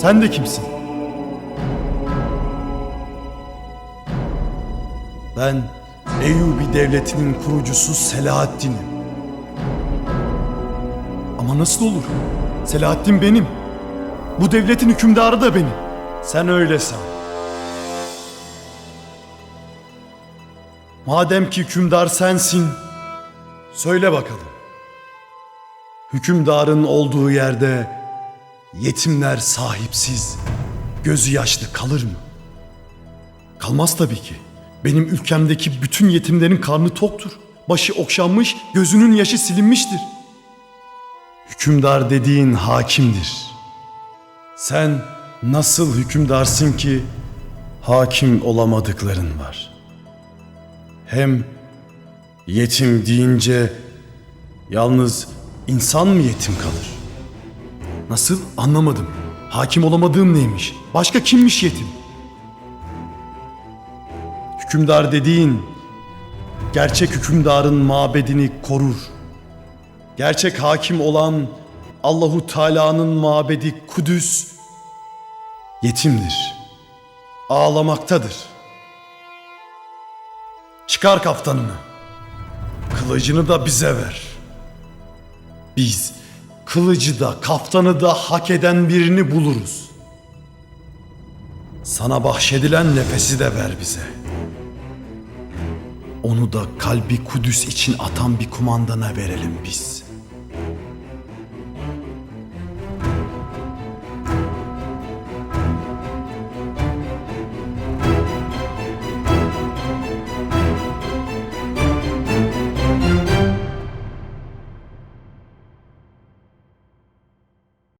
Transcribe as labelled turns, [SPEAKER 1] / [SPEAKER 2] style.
[SPEAKER 1] Sen de kimsin? Ben Eyyubi devletinin kurucusu Selahaddin'im. Ama nasıl olur? Selahaddin benim. Bu devletin hükümdarı da benim. Sen öyle san. Madem ki hükümdar sensin, söyle bakalım. Hükümdarın olduğu yerde yetimler sahipsiz, gözü yaşlı kalır mı? Kalmaz tabii ki. Benim ülkemdeki bütün yetimlerin karnı toktur. Başı okşanmış, gözünün yaşı silinmiştir. Hükümdar dediğin hakimdir. Sen nasıl hükümdarsın ki hakim olamadıkların var? Hem yetim deyince yalnız insan mı yetim kalır? Nasıl anlamadım. Hakim olamadığım neymiş? Başka kimmiş yetim? Hükümdar dediğin gerçek hükümdarın mabedini korur. Gerçek hakim olan Allahu Teala'nın mabedi Kudüs yetimdir. Ağlamaktadır. Çıkar kaftanını. Kılıcını da bize ver. Biz kılıcı da kaftanı da hak eden birini buluruz. Sana bahşedilen nefesi de ver bize. Onu da kalbi Kudüs için atan bir kumandana verelim biz.